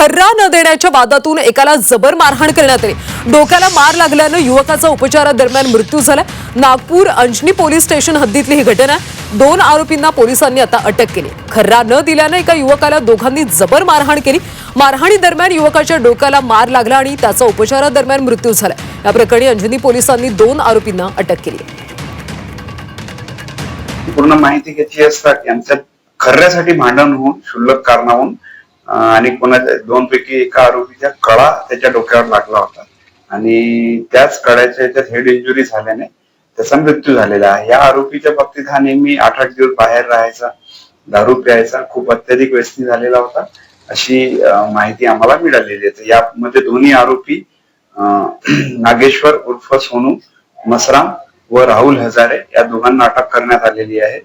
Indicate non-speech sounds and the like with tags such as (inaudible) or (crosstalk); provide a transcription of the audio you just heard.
खर्रा न देण्याच्या वादातून एकाला जबर मारहाण करण्यात आली. डोक्याला मार लागल्यानं युवकाचा उपचारादरम्यान मृत्यू झाला. नागपूर अंजनी पोलीस स्टेशन हद्दीतली ही घटना आहे. दोन आरोपींना पोलिसांनी आता अटक केली. खर्रा न दिल्यानं एका युवकाला दोघांनी जबर मारहाण केली. मारहाणी दरम्यान युवकाच्या डोक्याला मार लागला आणि त्याचा उपचारादरम्यान मृत्यू झाला. या प्रकरणी अंजनी पोलिसांनी दोन आरोपींना अटक केली. पूर्ण माहिती घेतली असता यांच्यात खर्यासाठी भांडण होऊन क्षुल्लक कारणाहून आणि कोणाच्या दोन पैकी एका आरोपीच्या कळा त्याच्या डोक्यावर लागला होता. आणि त्याच कळ्याच्या याच्यात हेड इंजुरी झाल्याने त्याचा मृत्यू झालेला आहे. या आरोपीच्या बाबतीत हा नेहमी आठ आठ दिवस बाहेर राहायचा दारू प्यायचा खूप अत्याधिक व्यसनी झालेला होता अशी माहिती आम्हाला मिळालेली आहे. यामध्ये दोन्ही आरोपी (clears throat) नागेश्वर उर्फ सोनू मसराम व राहुल हजारे या दोघांना अटक करण्यात आलेली आहे.